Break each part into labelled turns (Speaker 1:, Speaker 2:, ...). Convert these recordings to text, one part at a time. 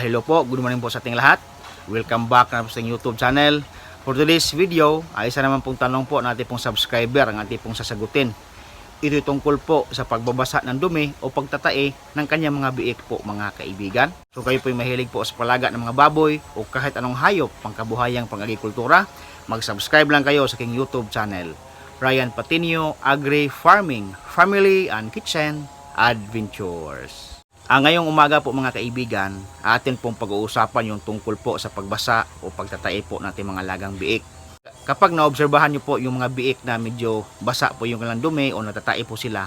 Speaker 1: hello po, good morning po sa ating lahat. Welcome back na po sa ating YouTube channel. For today's video, ay isa naman pong tanong po natin pong subscriber ang ating pong sasagutin. Ito tungkol po sa pagbabasa ng dumi o pagtatae ng kanyang mga biik po mga kaibigan. So kayo po yung mahilig po sa palaga ng mga baboy o kahit anong hayop pangkabuhayang pang-agrikultura, mag-subscribe lang kayo sa aking YouTube channel. Ryan Patinio Agri Farming, Family and Kitchen Adventures. Ah, ngayong umaga po mga kaibigan, atin pong pag-uusapan yung tungkol po sa pagbasa o pagtatae po natin mga lagang biik. Kapag naobserbahan nyo po yung mga biik na medyo basa po yung dumi o natatae po sila,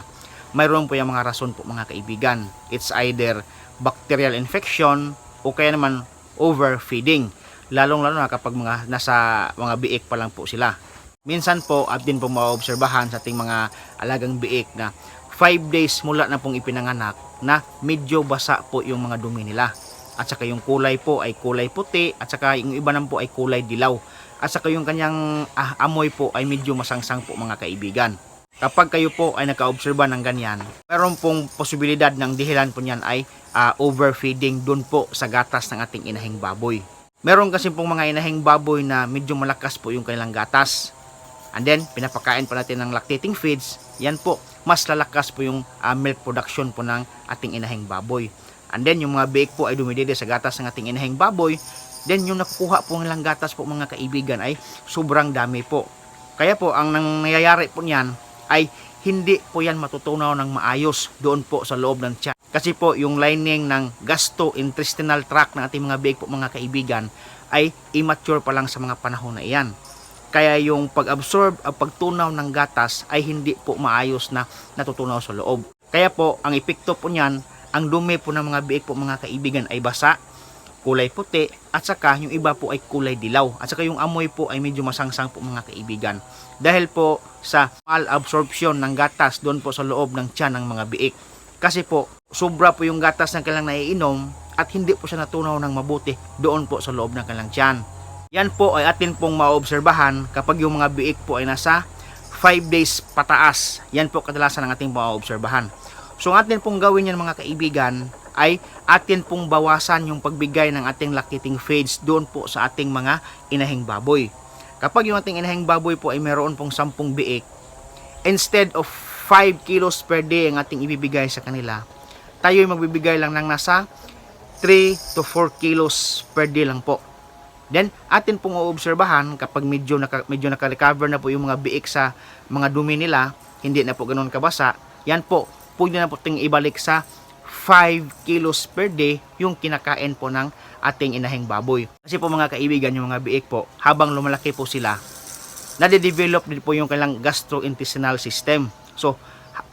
Speaker 1: mayroon po yung mga rason po mga kaibigan. It's either bacterial infection o kaya naman overfeeding. Lalong-lalo na kapag mga nasa mga biik pa lang po sila. Minsan po at din po maobserbahan sa ating mga alagang biik na 5 days mula na pong ipinanganak na medyo basa po yung mga dumi nila. At saka yung kulay po ay kulay puti at saka yung iba naman po ay kulay dilaw. At saka yung kanyang ah, amoy po ay medyo masangsang po mga kaibigan. Kapag kayo po ay nakaobserba ng ganyan, meron pong posibilidad ng dihilan po niyan ay ah, overfeeding dun po sa gatas ng ating inahing baboy. Meron kasi pong mga inahing baboy na medyo malakas po yung kanilang gatas. And then, pinapakain pa natin ng lactating feeds. Yan po, mas lalakas po yung ah, milk production po ng ating inahing baboy. And then, yung mga biik po ay dumidede sa gatas ng ating inahing baboy. Then, yung nakukuha po nilang gatas po mga kaibigan ay sobrang dami po. Kaya po, ang nangyayari po niyan ay hindi po yan matutunaw ng maayos doon po sa loob ng tiyan. Kasi po, yung lining ng gastrointestinal tract ng ating mga biik po mga kaibigan ay immature pa lang sa mga panahon na iyan. Kaya yung pag-absorb at pagtunaw ng gatas ay hindi po maayos na natutunaw sa loob. Kaya po, ang epekto po niyan, ang dumi po ng mga biik po mga kaibigan ay basa, kulay puti, at saka yung iba po ay kulay dilaw. At saka yung amoy po ay medyo masangsang po mga kaibigan. Dahil po sa malabsorption ng gatas doon po sa loob ng tiyan ng mga biik. Kasi po, sobra po yung gatas na kailang naiinom at hindi po siya natunaw ng mabuti doon po sa loob ng kanilang tiyan. Yan po ay atin pong maobserbahan kapag yung mga biik po ay nasa 5 days pataas. Yan po kadalasan ang ating maobserbahan. So ang atin pong gawin yan mga kaibigan ay atin pong bawasan yung pagbigay ng ating lactating feeds doon po sa ating mga inahing baboy. Kapag yung ating inahing baboy po ay meron pong 10 biik, instead of 5 kilos per day ang ating ibibigay sa kanila, tayo ay magbibigay lang ng nasa 3 to 4 kilos per day lang po. Then, atin pong uobserbahan kapag medyo, naka, medyo naka-recover na po yung mga biik sa mga dumi nila, hindi na po ganoon kabasa, yan po, pwede na po ting ibalik sa 5 kilos per day yung kinakain po ng ating inahing baboy. Kasi po mga kaibigan, yung mga biik po, habang lumalaki po sila, nade-develop din po yung kailang gastrointestinal system. So,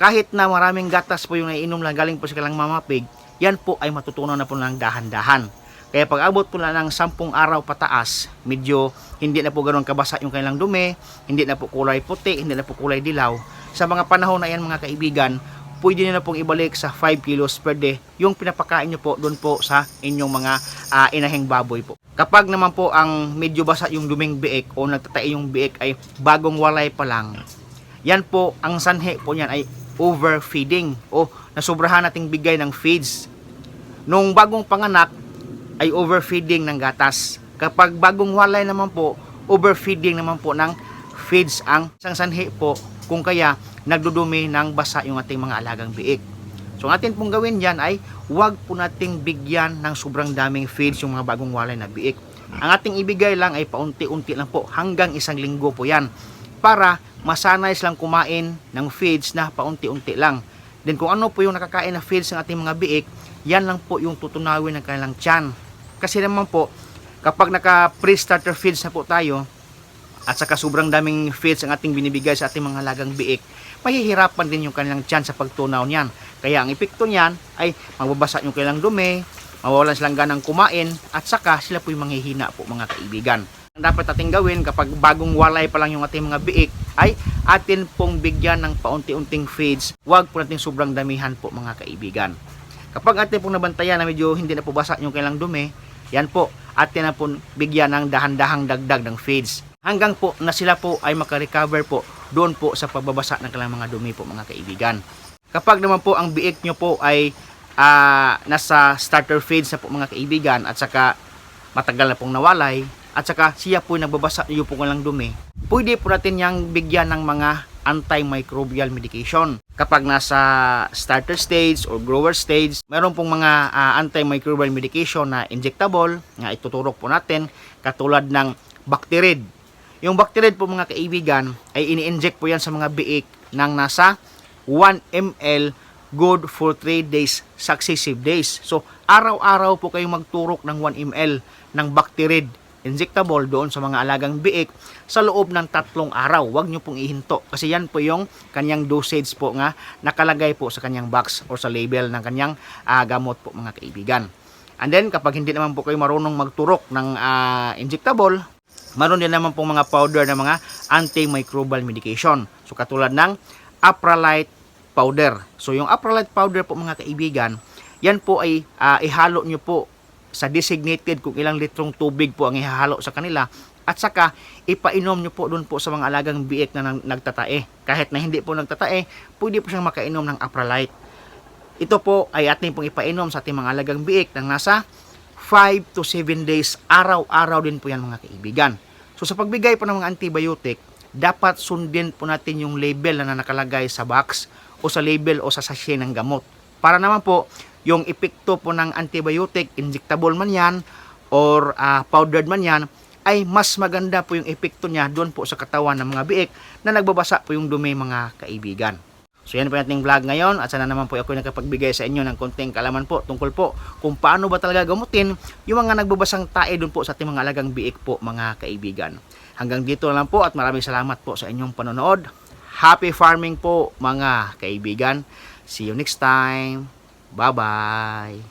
Speaker 1: kahit na maraming gatas po yung naiinom lang galing po sa kailang mamapig, yan po ay matutunan na po ng dahan-dahan. Kaya pag abot po na ng 10 araw pataas, medyo hindi na po ganoon kabasa yung kailang dumi, hindi na po kulay puti, hindi na po kulay dilaw. Sa mga panahon na yan mga kaibigan, pwede nyo na pong ibalik sa 5 kilos per day yung pinapakain nyo po doon po sa inyong mga ah, inahing baboy po. Kapag naman po ang medyo basa yung duming biik o nagtatae yung biik ay bagong walay pa lang, yan po, ang sanhi po niyan ay overfeeding o nasubrahan nating bigay ng feeds. Nung bagong panganak, ay overfeeding ng gatas. Kapag bagong walay naman po, overfeeding naman po ng feeds ang isang sanhi po kung kaya nagdudumi ng basa yung ating mga alagang biik. So ang atin pong gawin dyan ay huwag po nating bigyan ng sobrang daming feeds yung mga bagong walay na biik. Ang ating ibigay lang ay paunti-unti lang po hanggang isang linggo po yan para masanay silang kumain ng feeds na paunti-unti lang. Then kung ano po yung nakakain na feeds ng ating mga biik, yan lang po yung tutunawin ng kanilang tiyan. Kasi naman po, kapag naka pre-starter feeds na po tayo, at saka sobrang daming feeds ang ating binibigay sa ating mga lagang biik, mahihirapan din yung kanilang tiyan sa pagtunaw niyan. Kaya ang epekto niyan ay magbabasa yung kanilang dumi, mawawalan silang ganang kumain, at saka sila po yung manghihina po mga kaibigan. Ang dapat ating gawin kapag bagong walay pa lang yung ating mga biik ay atin pong bigyan ng paunti-unting feeds. Huwag po natin sobrang damihan po mga kaibigan. Kapag atin pong nabantayan na medyo hindi na po basa yung kailang dumi, yan po, atin na po bigyan ng dahan-dahang dagdag ng feeds. Hanggang po na sila po ay makarecover po doon po sa pagbabasa ng kanilang mga dumi po mga kaibigan. Kapag naman po ang biik nyo po ay ah, nasa starter phase na po mga kaibigan at saka matagal na pong nawalay at saka siya po nagbabasa yung po lang dumi, pwede po natin yang bigyan ng mga antimicrobial medication. Kapag nasa starter stage or grower stage, meron pong mga ah, antimicrobial medication na injectable na ituturok po natin katulad ng Bacterid. Yung Bacterid po mga kaibigan ay ini-inject po yan sa mga biik ng nasa 1 ml good for 3 days successive days. So, araw-araw po kayong magturok ng 1 ml ng Bacterid injectable doon sa mga alagang biik sa loob ng tatlong araw. Huwag nyo pong ihinto kasi yan po yung kanyang dosage po nga nakalagay po sa kanyang box or sa label ng kanyang ah, gamot po mga kaibigan. And then kapag hindi naman po kayo marunong magturok ng ah, injectable, Meron din naman pong mga powder na mga antimicrobial medication. So katulad ng Apralite powder. So yung Apralite powder po mga kaibigan, yan po ay ah, ihalo nyo po sa designated kung ilang litrong tubig po ang ihahalo sa kanila at saka ipainom nyo po doon po sa mga alagang biik na nagtatae. Kahit na hindi po nagtatae, pwede po siyang makainom ng Apralite. Ito po ay ating pong ipainom sa ating mga alagang biik ng nasa 5 to 7 days, araw-araw din po yan mga kaibigan. So sa pagbigay po ng mga antibiotic, dapat sundin po natin yung label na nakalagay sa box o sa label o sa sachet ng gamot. Para naman po, yung epekto po ng antibiotic, injectable man yan, or ah, powdered man yan, ay mas maganda po yung epekto niya doon po sa katawan ng mga biik na nagbabasa po yung dumi mga kaibigan. So yan po yung ating vlog ngayon at sana naman po ako nakapagbigay sa inyo ng konting kalaman po tungkol po kung paano ba talaga gamutin yung mga nagbabasang tae doon po sa ating mga alagang biik po mga kaibigan. Hanggang dito na lang po at maraming salamat po sa inyong panonood. Happy farming po mga kaibigan. See you next time. Bye-bye.